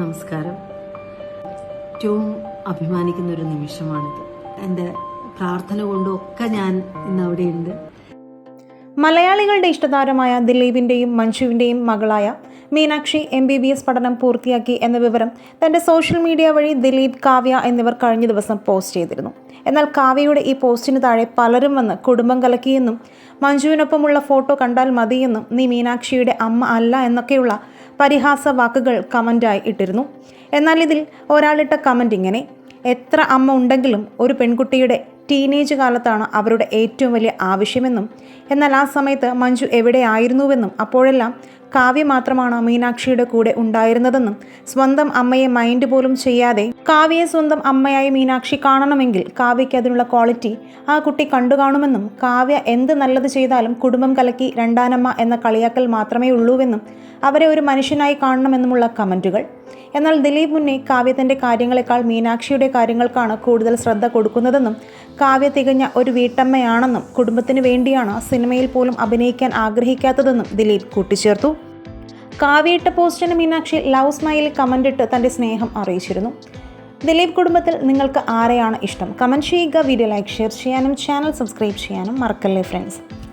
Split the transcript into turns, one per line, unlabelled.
നമസ്കാരം. ഏറ്റവും അഭിമാനിക്കുന്ന ഒരു നിമിഷമാണിത്. എന്റെ പ്രാർത്ഥന കൊണ്ടും ഒക്കെ ഞാൻ ഇന്ന് അവിടെയുണ്ട്.
മലയാളികളുടെ ഇഷ്ടതാരമായ ദിലീപിന്റെയും മഞ്ജുവിന്റെയും മകളായ Meenakshi M B B S പഠനം പൂർത്തിയാക്കി എന്ന വിവരം തന്റെ സോഷ്യൽ മീഡിയ വഴി ദിലീപ് കാവ്യ എന്നിവർ കഴിഞ്ഞ ദിവസം പോസ്റ്റ് ചെയ്തിരുന്നു. എന്നാൽ കാവ്യയുടെ ഈ പോസ്റ്റിന് താഴെ പലരും വന്ന് കുടുംബം കലക്കിയെന്നും മഞ്ജുവിനൊപ്പമുള്ള ഫോട്ടോ കണ്ടാൽ മതിയെന്നും നീ മീനാക്ഷിയുടെ അമ്മ അല്ല എന്നൊക്കെയുള്ള പരിഹാസ വാക്കുകൾ കമന്റായി ഇട്ടിരുന്നു. എന്നാൽ ഇതിൽ ഒരാളിട്ട കമന്റ് ഇങ്ങനെ എത്ര അമ്മ ഉണ്ടെങ്കിലും ഒരു പെൺകുട്ടിയുടെ ടീനേജ് കാലത്താണ് അവരുടെ ഏറ്റവും വലിയ ആവശ്യമെന്നും എന്നാൽ ആ സമയത്ത് മഞ്ജു എവിടെയായിരുന്നുവെന്നും അപ്പോഴെല്ലാം കാവ്യ മാത്രമാണ് മീനാക്ഷിയുടെ കൂടെ ഉണ്ടായിരുന്നതെന്നും സ്വന്തം അമ്മയെ മൈൻഡ് പോലും ചെയ്യാതെ കാവ്യയെ സ്വന്തം അമ്മയായി മീനാക്ഷി കാണണമെങ്കിൽ കാവ്യയ്ക്ക് അതിനുള്ള ക്വാളിറ്റി ആ കുട്ടി കണ്ടു കാണുമെന്നും കാവ്യ എന്ത് നല്ലത് ചെയ്താലും കുടുംബം കലക്കി രണ്ടാനമ്മ എന്ന കളിയാക്കൽ മാത്രമേ ഉള്ളൂവെന്നും അവരെ ഒരു മനുഷ്യനായി കാണണമെന്നുമുള്ള കമന്റുകൾ എന്നാൽ ദിലീപ് മുന്നേ കാവ്യത്തിന്റെ കാര്യങ്ങളെക്കാൾ മീനാക്ഷിയുടെ കാര്യങ്ങൾക്കാണ് കൂടുതൽ ശ്രദ്ധ കൊടുക്കുന്നതെന്നും കാവ്യ തികഞ്ഞ ഒരു വീട്ടമ്മയാണെന്നും കുടുംബത്തിന് വേണ്ടിയാണ് സിനിമയിൽ പോലും അഭിനയിക്കാൻ ആഗ്രഹിക്കാത്തതെന്നും ദിലീപ് കൂട്ടിച്ചേർത്തു. കാവ്യയിട്ട പോസ്റ്റിന് മീനാക്ഷി ലവ് സ്മൈൽ കമന്റിട്ട് തന്റെ സ്നേഹം അറിയിച്ചിരുന്നു. ദിലീപ് കുടുംബത്തിൽ നിങ്ങൾക്ക് ആരെയാണ് ഇഷ്ടം? കമന്റ് ചെയ്യുക വീഡിയോ ലൈക്ക് ഷെയർ ചെയ്യാനും ചാനൽ സബ്സ്ക്രൈബ് ചെയ്യാനും മറക്കല്ലേ ഫ്രണ്ട്സ്